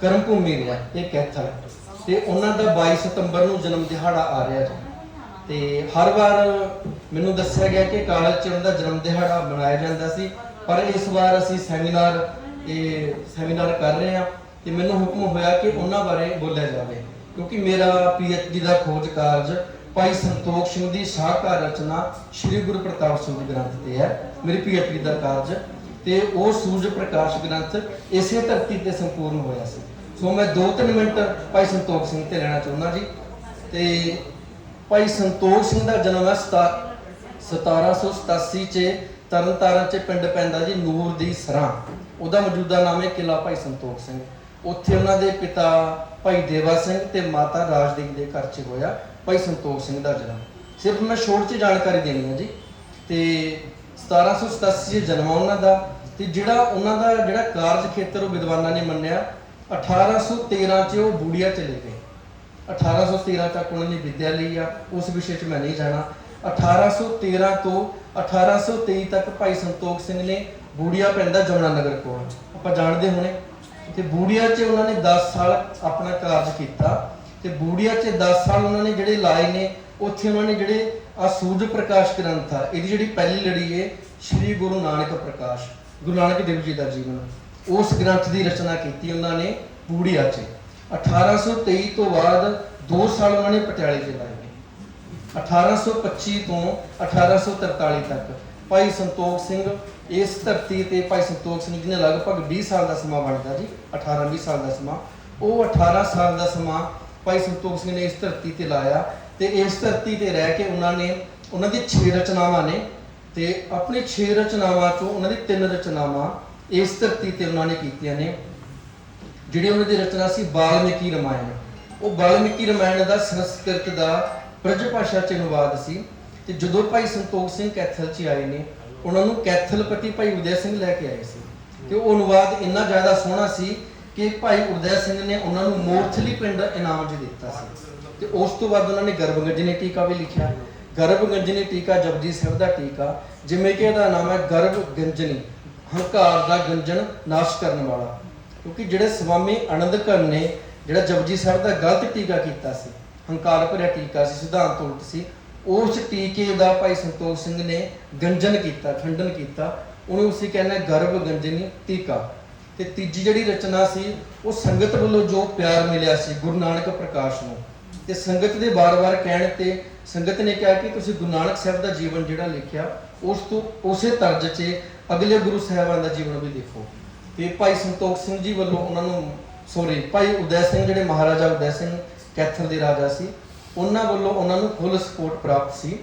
ਕਰਮ ਭੂਮੀ ਰਿਹਾ ਇਹ ਕੈਥਲ। ਤੇ ਉਹਨਾਂ ਦਾ 22 ਸਤੰਬਰ ਨੂੰ ਜਨਮ ਦਿਹਾੜਾ ਆ ਰਿਹਾ ਜੀ। ਤੇ ਹਰ ਵਾਰ ਮੈਨੂੰ ਦੱਸਿਆ ਗਿਆ ਕਿ ਕਾਲਜ ਚ ਉਹਨਾਂ ਦਾ ਜਨਮ ਦਿਹਾੜਾ ਮਨਾਇਆ ਜਾਂਦਾ ਸੀ। ਪਰ ਇਸ ਵਾਰ ਅਸੀਂ ਸੈਮੀਨਾਰ, ਇਹ ਸੈਮੀਨਾਰ ਕਰ ਰਹੇ ਹਾਂ। ਤੇ ਮੈਨੂੰ ਹੁਕਮ ਹੋਇਆ ਕਿ ਉਹਨਾਂ ਬਾਰੇ ਬੋਲਿਆ ਜਾਵੇ। ਕਿਉਂਕਿ ਮੇਰਾ ਡੀ ਦਾ ਖੋਜ ਕਾਰਜ ਭਾਈ ਸੰਤੋਖ ਸਿੰਘ ਦੀ ਸ਼ਾਹਕਾਰ ਰਚਨਾ ਸ੍ਰੀ ਗੁਰੂ ਪ੍ਰਤਾਪ ਸਿੰਘ ਜੀ ਗ੍ਰੰਥ ਤੇ ਹੈ। ਮੇਰੀ ਡੀ ਦਾ ਕਾਰਜ ਤੇ ਉਹ ਸੂਰਜ ਪ੍ਰਕਾਸ਼ ਗ੍ਰੰਥ ਇਸੇ ਧਰਤੀ ਤੇ ਸੰਪੂਰਨ ਹੋਇਆ ਸੀ। ਸੋ ਮੈਂ 2-3 ਮਿੰਟ ਭਾਈ ਸੰਤੋਖ ਸਿੰਘ ਤੇ ਲੈਣਾ ਚਾਹੁੰਦਾ ਜੀ। ਤੇ ਭਾਈ ਸੰਤੋਖ ਸਿੰਘ ਦਾ ਜਨਮ ਹੈ ਸਤਾ- 1787 ਚ ਤਰਨਤਾਰਨ ਚ ਪਿੰਡ ਪੈਂਦਾ ਜੀ ਨੂਰ ਦੀ ਸਰਾਂ। ਉਹਦਾ ਮੌਜੂਦਾ ਨਾਮ ਹੈ ਕਿਲਾ ਭਾਈ ਸੰਤੋਖ ਸਿੰਘ। ਉੱਥੇ ਉਹਨਾਂ ਦੇ ਪਿਤਾ ਭਾਈ ਦੇਵਾ ਸਿੰਘ ਤੇ ਮਾਤਾ ਰਾਜਦੀਪ ਦੇ ਘਰ 'ਚ ਹੋਇਆ ਭਾਈ ਸੰਤੋਖ ਸਿੰਘ ਦਾ ਜਨਮ। ਸਿਰਫ ਮੈਂ ਛੋਟ 'ਚ ਜਾਣਕਾਰੀ ਦੇਣੀ ਹੈ ਜੀ। ਤੇ 1787 ਚ ਜਨਮ ਆ ਉਹਨਾਂ ਦਾ। ਤੇ ਜਿਹੜਾ ਉਹਨਾਂ ਦਾ ਜਿਹੜਾ ਕਾਰਜ ਖੇਤਰ ਉਹ ਵਿਦਵਾਨਾਂ ਨੇ ਮੰਨਿਆ 1813 ਚ ਉਹ ਬੂੜੀਆ ਚਲੇ ਗਏ। 1813 ਤੱਕ ਉਹਨਾਂ ਨੇ ਵਿਦਿਆ ਲਈ ਆ, ਉਸ ਵਿਸ਼ੇ 'ਚ ਮੈਂ ਨਹੀਂ ਜਾਣਾ। 1813 ਤੋਂ 1823 ਤੱਕ ਭਾਈ ਸੰਤੋਖ ਸਿੰਘ ਨੇ ਬੂੜੀਆ ਪਿੰਡ ਦਾ ਜਮਨਾ ਨਗਰ ਕੋਲ। ਆਪਾਂ ਜਾਣਦੇ ਹੋਣੇ, ਤੇ ਬੂੜੀਆ 'ਚ ਉਹਨਾਂ ਨੇ 10 ਸਾਲ ਆਪਣਾ ਕਾਰਜ ਕੀਤਾ, ਤੇ ਬੂੜੀਆ 'ਚ 10 ਸਾਲ ਉਹਨਾਂ ਨੇ ਜਿਹੜੇ ਲਾਏ ਨੇ, ਉੱਥੇ ਉਹਨਾਂ ਨੇ ਜਿਹੜੇ ਆ ਸੂਰਜ ਪ੍ਰਕਾਸ਼ ਗ੍ਰੰਥ ਆ, ਇਹਦੀ ਜਿਹੜੀ ਪਹਿਲੀ ਲੜੀ ਏ, ਸ੍ਰੀ ਗੁਰੂ ਨਾਨਕ ਪ੍ਰਕਾਸ਼। ਗੁਰੂ ਨਾਨਕ ਦੇਵ ਜੀ ਦਾ ਜੀਵਨ। ਉਸ ਗ੍ਰੰਥ ਦੀ ਰਚਨਾ ਕੀਤੀ ਉਹਨਾਂ ਨੇ ਬੂੜੀਆ 'ਚ। 1823 ਤੋਂ ਬਾਅਦ 2 ਸਾਲ ਉਹਨਾਂ ਨੇ ਪਟਿਆਲੇ 'ਚ ਲਾਏ ਨੇ। 1825 ਤੋਂ 1843 ਤੱਕ ਭਾਈ ਸੰਤੋਖ ਸਿੰਘ, ਇਸ ਧਰਤੀ ਤੇ ਭਾਈ ਸੰਤੋਖ ਸਿੰਘ ਜੀ ਨੇ ਲਗਭਗ 20 ਸਾਲ ਦਾ ਸਮਾਂ ਬਣਦਾ ਜੀ 18 20 ਸਾਲ ਦਾ ਸਮਾਂ। ਉਹ 18 ਸਾਲ ਦਾ ਸਮਾਂ ਭਾਈ ਸੰਤੋਖ ਸਿੰਘ ਨੇ ਇਸ ਧਰਤੀ ਤੇ ਲਾਇਆ ਤੇ ਇਸ ਧਰਤੀ ਤੇ ਰਹਿ ਕੇ ਉਹਨਾਂ ਨੇ, ਉਹਨਾਂ ਦੀ 6 ਰਚਨਾਵਾਂ ਨੇ ਤੇ ਆਪਣੇ 6 ਰਚਨਾਵਾਂ ਚੋਂ ਉਹਨਾਂ ਦੀ ਤਿੰਨ ਰਚਨਾਵਾਂ ਇਸ ਧਰਤੀ ਤੇ ਉਹਨਾਂ ਨੇ ਕੀਤੀਆਂ ਨੇ। ਜਿਹੜੀ ਉਹਨਾਂ ਦੀ ਰਚਨਾ ਸੀ ਬਾਲਮੀਕੀ ਰਮਾਇਣ। ਉਹ ਬਾਲਮੀਕੀ ਰਮਾਇਣ ਦਾ ਸੰਸਕ੍ਰਿਤ ਦਾ ਬ੍ਰਜ ਭਾਸ਼ਾ ਚ ਅਨੁਵਾਦ ਸੀ ਤੇ ਜਦੋਂ ਭਾਈ ਸੰਤੋਖ ਸਿੰਘ ਕੈਥਲ ਚ ਆਏ ਨੇ, ਉਹਨਾਂ ਨੂੰ ਕੈਥਲ ਪਤੀ ਭਾਈ ਉਦੈ ਸਿੰਘ ਲੈ ਕੇ ਆਏ ਸੀ। ਤੇ ਉਹ ਅਨੁਵਾਦ ਇੰਨਾ ਜ਼ਿਆਦਾ ਸੋਹਣਾ ਸੀ ਕਿ ਭਾਈ ਉਦੈ ਸਿੰਘ ਨੇ ਉਹਨਾਂ ਨੂੰ ਮੋਰਥਲੀ ਪਿੰਡ ਇਨਾਮ 'ਚ ਦਿੱਤਾ ਸੀ। ਤੇ ਉਸ ਤੋਂ ਬਾਅਦ ਉਹਨਾਂ ਨੇ ਗਰਭਗੰਜਨੀ ਟੀਕਾ ਵੀ ਲਿਖਿਆ। ਗਰਭ ਗੰਜਨੀ ਟੀਕਾ, ਜਪਜੀ ਸਾਹਿਬ ਦਾ ਟੀਕਾ, ਜਿਵੇਂ ਕਿ ਇਹਦਾ ਨਾਮ ਹੈ ਗਰਭ ਗੰਜਨੀ, ਹੰਕਾਰ ਦਾ ਗੰਜਨ ਨਾਸ਼ ਕਰਨ ਵਾਲਾ। ਕਿਉਂਕਿ ਜਿਹੜੇ ਸਵਾਮੀ ਆਨੰਦਕਰ ਨੇ, ਜਿਹੜਾ ਜਪਜੀ ਸਾਹਿਬ ਦਾ ਗਲਤ ਟੀਕਾ ਕੀਤਾ ਸੀ, ਹੰਕਾਰ ਭਰਿਆ ਟੀਕਾ ਸੀ, ਸਿਧਾਂਤ ਉਲਟ ਸੀ, ਉਸ ਟੀਕੇ ਦਾ ਭਾਈ ਸੰਤੋਖ ਸਿੰਘ ਨੇ ਗੰਜਨ ਕੀਤਾ, ਖੰਡਨ ਕੀਤਾ, ਉਹਨੂੰ ਅਸੀਂ ਕਹਿੰਦੇ ਗਰਭ ਗੰਜਨੀ ਟੀਕਾ। ਤੇ ਤੀਜੀ ਜਿਹੜੀ ਰਚਨਾ ਸੀ, ਉਹ ਸੰਗਤ ਵੱਲੋਂ ਜੋ ਪਿਆਰ ਮਿਲਿਆ ਸੀ ਗੁਰੂ ਨਾਨਕ ਪ੍ਰਕਾਸ਼ ਨੂੰ, ਤੇ ਸੰਗਤ ਦੇ ਬਾਰ-ਬਾਰ ਕਹਿਣ ਤੇ ਸੰਗਤ ਨੇ ਕਿਹਾ ਕਿ ਤੁਸੀਂ ਗੁਰੂ ਨਾਨਕ ਸਾਹਿਬ ਦਾ ਜੀਵਨ ਜਿਹੜਾ ਲਿਖਿਆ, ਉਸ ਤੋਂ ਉਸੇ ਤਰਜ਼ 'ਚ ਅਗਲੇ ਗੁਰੂ ਸਾਹਿਬਾਨ ਦਾ ਜੀਵਨ ਵੀ ਲਿਖੋ ਤੇ ਭਾਈ ਸੰਤੋਖ ਸਿੰਘ ਜੀ ਵੱਲੋਂ ਉਹਨਾਂ ਨੂੰ ਸੋਰੀ ਭਾਈ ਉਦੈ ਸਿੰਘ, ਜਿਹੜੇ ਮਹਾਰਾਜਾ ਉਦੈ ਸਿੰਘ ਕੈਥਲ ਦੇ ਰਾਜਾ ਸੀ, ਉਹਨਾਂ ਵੱਲੋਂ ਉਹਨਾਂ ਨੂੰ ਫੁੱਲ ਸਪੋਰਟ ਪ੍ਰਾਪਤ ਸੀ।